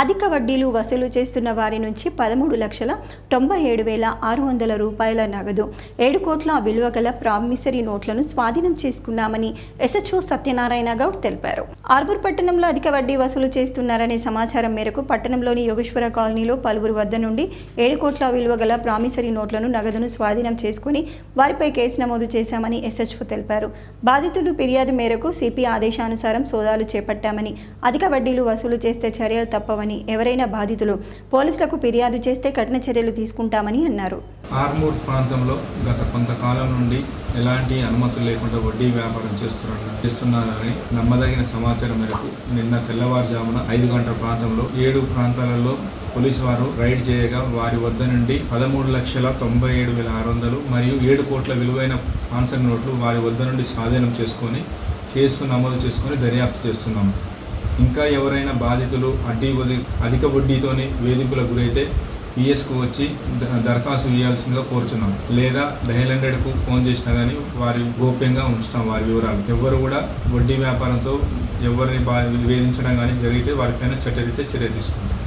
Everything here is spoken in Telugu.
అధిక వడ్డీలు వసూలు చేస్తున్న వారి నుంచి పదమూడు లక్షల తొంభై ఏడు వేల ఆరు వందల రూపాయల నగదు. ఏడు కోట్ల విలువ గల ప్రామిసరీ నోట్లను స్వాధీనం చేసుకున్నామని ఎస్హెచ్ఓ సత్యనారాయణ గౌడ్ తెలిపారు. ఆర్బూర్ పట్టణంలో అధిక వడ్డీ వసూలు చేస్తున్నారనే సమాచారం మేరకు పట్టణంలోని యోగేశ్వర కాలనీలో పలువురు వద్ద నుండి ఏడు కోట్ల విలువ గల ప్రామిసరీ నోట్లను నగదును స్వాధీనం చేసుకుని వారిపై కేసు నమోదు చేశామని ఎస్హెచ్ఓ తెలిపారు. బాధితులు ఫిర్యాదు మేరకు సిపి ఆదేశానుసారం సోదాలు చేపట్టామని అధిక వడ్డీలు వసూలు చేస్తే చర్యలు తప్పవని ఎవరైనా బాధితులు పోలీసులకు ఫిర్యాదు చేస్తే కఠిన చర్యలు తీసుకుంటామని అన్నారు. ఆర్మూర్ ప్రాంతంలో గత కొంతకాలం నుండి ఎలాంటి అనుమతులు లేకుండా వడ్డీ వ్యాపారం చేస్తున్నారు చేస్తున్నారని నమ్మదగిన సమాచారం మేరకు నిన్న తెల్లవారుజామున ఐదు గంటల ప్రాంతంలో ఏడు ప్రాంతాలలో పోలీసు వారు రైడ్ చేయగా వారి వద్ద నుండి పదమూడు లక్షల తొంభై ఏడు వేల ఆరు వందలు మరియు ఏడు కోట్ల విలువైన ఆన్సర్ నోట్లు వారి వద్ద నుండి స్వాధీనం చేసుకొని కేసు నమోదు చేసుకొని దర్యాప్తు చేస్తున్నాము. ఇంకా ఎవరైనా బాధితులు అడ్డీ వది అధిక వడ్డీతోని వేధింపులకు గురైతే పిఎస్కు వచ్చి దరఖాస్తు చేయాల్సిందిగా కోరుచున్నాం. లేదా డయల్ హండ్రెడ్కు ఫోన్ చేసినా కానీ వారి గోప్యంగా ఉంచుతాం వారి వివరాలు. ఎవరు కూడా వడ్డీ వ్యాపారంతో ఎవరిని బా వేధించడం కానీ జరిగితే వారిపైన చట్టరీత్యా చర్య తీసుకుంటాం.